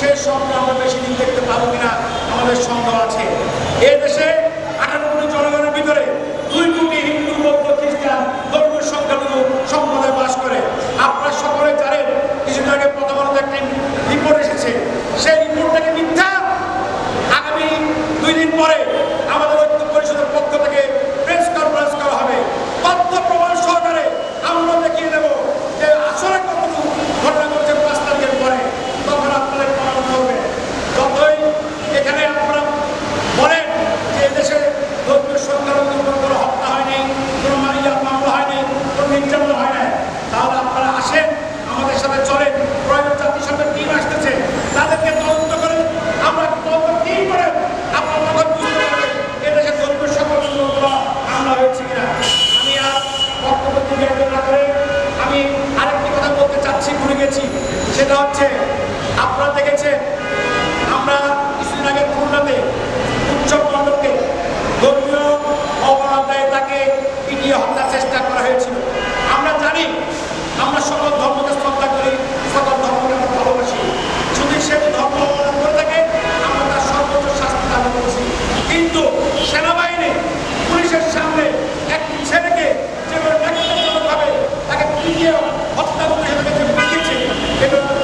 শেষ স্বপ্ন আমরা বেশি দিন দেখতে পাবো কিনা আমাদের সন্দেহ আছে। এ দেশে আমরা সকল ধর্মকে শ্রদ্ধা করি, সকল ধর্মকে আমরা ভালোবাসি। যদি সে ধর্ম অবলম্বন করে থাকে, আমরা তার সর্বোচ্চ শাস্তি দান করছি। কিন্তু সেনাবাহিনী, পুলিশের সামনে এক ছেলেকে যেভাবে তাকে পিটিয়ে হত্যা করতে সেটাকে পিটিয়েছে এগুলো